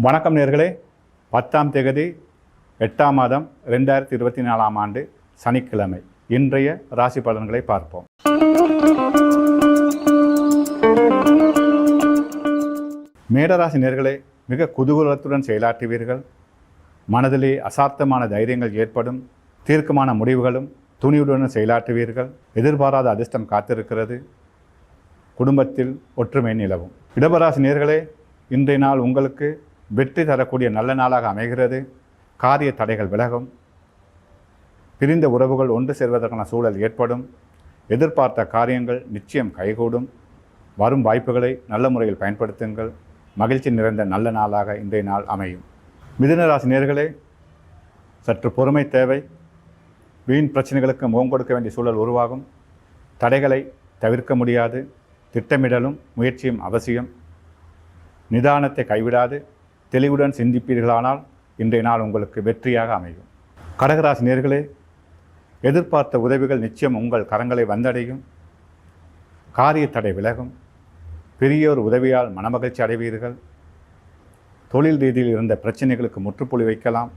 வணக்கம் நேர்களே. பத்தாம் தேதி எட்டாம் மாதம் ரெண்டாயிரத்தி இருபத்தி நாலாம் ஆண்டு சனிக்கிழமை. இன்றைய ராசி பலன்களை பார்ப்போம். மேடராசி நேர்களே மிக குதூகலத்துடன் செயலாற்றுவீர்கள். மனதிலே அசார்த்தமான தைரியங்கள் ஏற்படும். தீர்க்கமான முடிவுகளும் துணிவுடன் செயலாற்றுவீர்கள். எதிர்பாராத அதிர்ஷ்டம் காத்திருக்கிறது. குடும்பத்தில் ஒற்றுமை நிலவும். இடபராசி நேர்களே இன்றைய நாள் உங்களுக்கு வெற்றி தரக்கூடிய நல்ல நாளாக அமைகிறது. காரிய தடைகள் விலகும். பிரிந்த உறவுகள் ஒன்று சேர்வதற்கான சூழல் ஏற்படும். எதிர்பார்த்த காரியங்கள் நிச்சயம் கைகூடும். வரும் வாய்ப்புகளை நல்ல முறையில் பயன்படுத்துங்கள். மகிழ்ச்சி நிறைந்த நல்ல நாளாக இன்றைய நாள் அமையும். மிதுனராசி நேர்களே சற்று பொறுமை தேவை. வீண் பிரச்சனைகளுக்கு முகம் கொடுக்க வேண்டிய சூழல் உருவாகும். தடைகளை தவிர்க்க முடியாது. திட்டமிடலும் முயற்சியும் அவசியம். நிதானத்தை கைவிடாது. தெளிவுடன் சிந்திப்பீர்களானால் இன்றைய நாள் உங்களுக்கு வெற்றியாக அமையும். கடகராசி நேர்களே எதிர்பார்த்த உதவிகள் நிச்சயம் உங்கள் கரங்களை வந்தடையும். காரிய தடை விலகும். பெரியோர் உதவியால் மனமகிழ்ச்சி அடைவீர்கள். தொழில் ரீதியில் இருந்த பிரச்சனைகளுக்கு முற்றுப்புள்ளி வைக்கலாம்.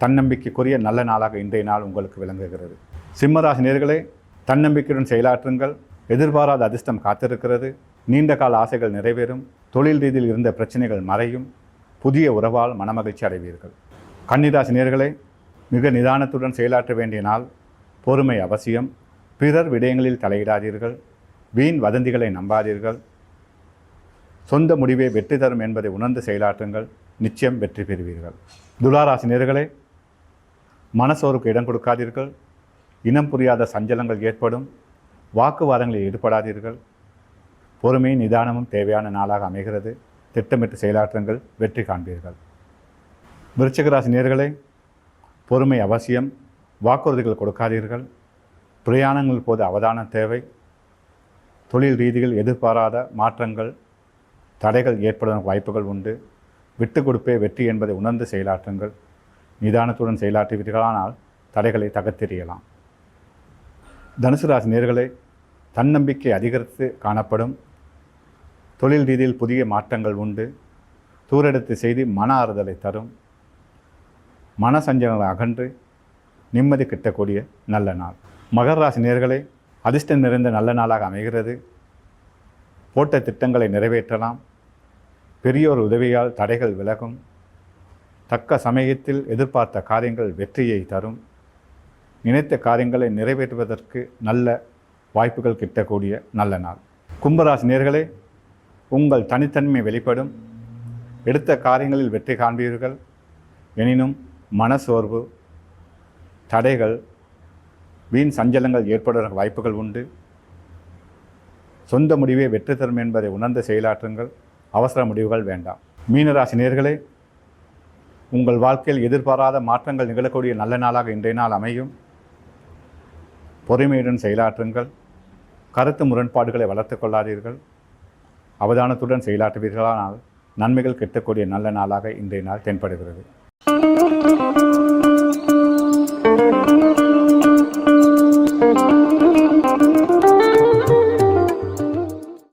தன்னம்பிக்கைக்குரிய நல்ல நாளாக இன்றைய நாள் உங்களுக்கு விளங்குகிறது. சிம்மராசி நேர்களே தன்னம்பிக்கையுடன் செயலாற்றுங்கள். எதிர்பாராத அதிர்ஷ்டம் காத்திருக்கிறது. நீண்ட கால ஆசைகள் நிறைவேறும் தொழில் ரீதியில் இருந்த பிரச்சனைகள் மறையும் புதிய உறவால் மனமகிழ்ச்சி அடைவீர்கள். கன்னிராசி நேர்களே மிக நிதானத்துடன் செயலாற்ற வேண்டிய நாள் பொறுமை அவசியம் பிறர் விடயங்களில் தலையிடாதீர்கள் வீண் வதந்திகளை நம்பாதீர்கள். சொந்த முடிவே வெற்றி தரும் என்பதை உணர்ந்து செயலாற்றுங்கள் நிச்சயம் வெற்றி பெறுவீர்கள். துளாராசி நேர்களே மனசோருக்கு இடம் கொடுக்காதீர்கள் இனம் புரியாத சஞ்சலங்கள் ஏற்படும் வாக்குவாதங்களில் ஈடுபடாதீர்கள் பொறுமை நிதானமும் தேவையான நாளாக அமைகிறது. திட்டமிட்டு செயலாற்றுங்கள் வெற்றி காண்பீர்கள். விருச்சகராசி நேர்களே பொறுமை அவசியம். வாக்குறுதிகள் கொடுக்காதீர்கள். பிரயாணங்கள் போது அவதானம் தேவை. தொழில் ரீதியில் எதிர்பாராத மாற்றங்கள் தடைகள் ஏற்படும் வாய்ப்புகள் உண்டு. விட்டு கொடுப்பே வெற்றி என்பதை உணர்ந்து செயலாற்றுங்கள். நிதானத்துடன் செயலாற்றுவீர்களானால் தடைகளை தகர்த்தெறியலாம். தனுசு ராசி நேர்களே தன்னம்பிக்கை அதிகரித்து காணப்படும். தொழில் ரீதியில் புதிய மாற்றங்கள் உண்டு. தூரெடுத்து செய்து மன ஆறுதலை தரும். மன சஞ்சலங்களை அகன்று நிம்மதி கிட்டக்கூடிய நல்ல நாள். மகர ராசி நேர்களை அதிர்ஷ்டம் நிறைந்த நல்ல நாளாக அமைகிறது. போட்ட திட்டங்களை நிறைவேற்றலாம். பெரியோர் உதவியால் தடைகள் விலகும். தக்க சமயத்தில் எதிர்பார்த்த காரியங்கள் வெற்றியை தரும். நினைத்த காரியங்களை நிறைவேற்றுவதற்கு நல்ல வாய்ப்புகள் கிட்டக்கூடிய நல்ல நாள். கும்பராசி நேர்களே உங்கள் தனித்தன்மை வெளிப்படும். எடுத்த காரியங்களில் வெற்றி காண்பீர்கள். எனினும் மனசோர்வு தடைகள் வீண் சஞ்சலங்கள் ஏற்படுவதற்கு வாய்ப்புகள் உண்டு. சொந்த முடிவே வெற்றி தரும் என்பதை உணர்ந்த செயலாற்றுங்கள். அவசர முடிவுகள் வேண்டாம். மீனராசி நேர்களே உங்கள் வாழ்க்கையில் எதிர்பாராத மாற்றங்கள் நிகழக்கூடிய நல்ல நாளாக இன்றைய நாள் அமையும். பொறுமையுடன் செயலாற்றுங்கள். கருத்து முரண்பாடுகளை வளர்த்து கொள்ளாதீர்கள். அவதானத்துடன் செயலாற்றுவீர்களானால் நன்மைகள் கெட்டக்கூடிய நல்ல நாளாக இன்றைய நாள் தென்படுகிறது.